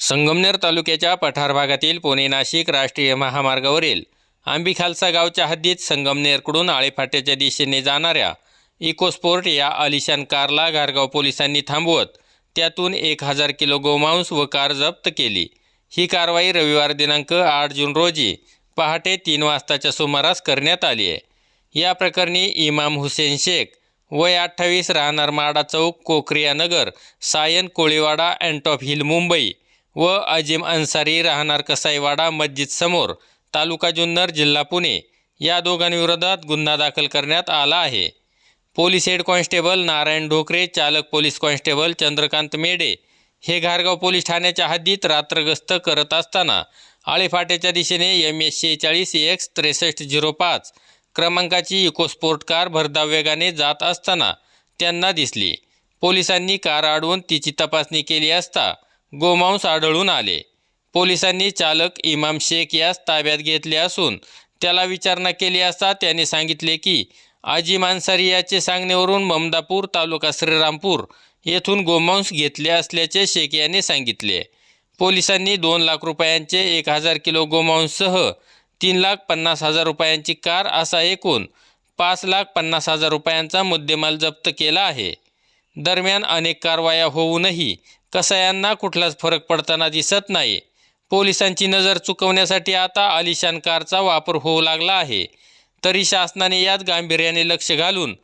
संगमनेर तालुक्याच्या पठार भागातील पुणे नाशिक राष्ट्रीय महामार्गावरील आंबीखालसा गावच्या हद्दीत संगमनेरकडून आळेफाट्याच्या दिशेने जाणाऱ्या इकोस्पोर्ट या आलिशान कारला घारगाव पोलिसांनी थांबवत त्यातून एक हजार किलो गोमांस व कार जप्त केली. ही कारवाई रविवार दिनांक आठ जून रोजी पहाटे तीन वाजताच्या सुमारास करण्यात आली आहे. या प्रकरणी इमाम हुसेन शेख वय अठ्ठावीस राहणार माडा चौक कोकरिया नगर सायन कोळीवाडा अँटॉप हिल मुंबई व अजिम अन्सारी राहणार कसाईवाडा मस्जिद समोर तालुका जुन्नर जिल्हा पुणे या दोघांविरोधात गुन्हा दाखल करण्यात आला आहे. Police head constable Narayan Dhokre चालक पोलीस कॉन्स्टेबल चंद्रकांत मेडे हे घारगाव पोलीस ठाण्याच्या हद्दीत रात्रगस्त करत असताना आळेफाट्याच्या दिशेने एम एस शेहेचाळीस एक्स त्रेसष्ट झिरो पाच क्रमांकाची इकोस्पोर्ट कार भरधाव वेगाने जात असताना त्यांना दिसली. पोलिसांनी कार अडवून तिची तपासणी केली असता गोमांस आढळून आले. पोलिसांनी चालक इमाम शेख यास ताब्यात घेतले असून त्याला विचारणा केली असता त्याने सांगितले की आजी मानसारी याचे सांगण्यावरून ममदापूर तालुका श्रीरामपूर येथून गोमांस घेतले असल्याचे शेख याने सांगितले. पोलिसांनी दोन लाख रुपयांचे एक हजार किलो गोमांससह तीन लाख पन्नास हजार रुपयांची कार असा एकूण पाच लाख पन्नास हजार रुपयांचा मुद्देमाल जप्त केला आहे. दरम्यान अनेक कारवाया होऊनही कसायांना कुठलाच फरक पडताना दिसत नाही. पोलिसांची नजर चुकवण्यासाठी आता आलिशान कारचा वापर होऊ लागला आहे. तरी शासनाने यात गांभीर्याने लक्ष घालून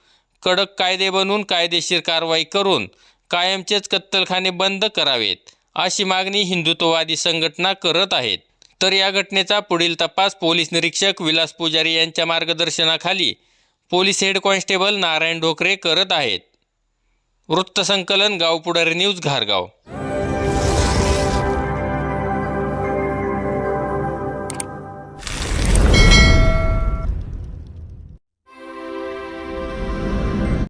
कडक कायदे बनवून कायदेशीर कारवाई करून कायमचेच कत्तलखाने बंद करावेत अशी मागणी हिंदुत्ववादी संघटना करत आहेत. तर या घटनेचा पुढील तपास पोलीस निरीक्षक विलास पुजारी यांच्या मार्गदर्शनाखाली police head constable Narayan Dhokare करत आहेत. वृत्तसंकलन गावपुढारी न्यूज घारगाव.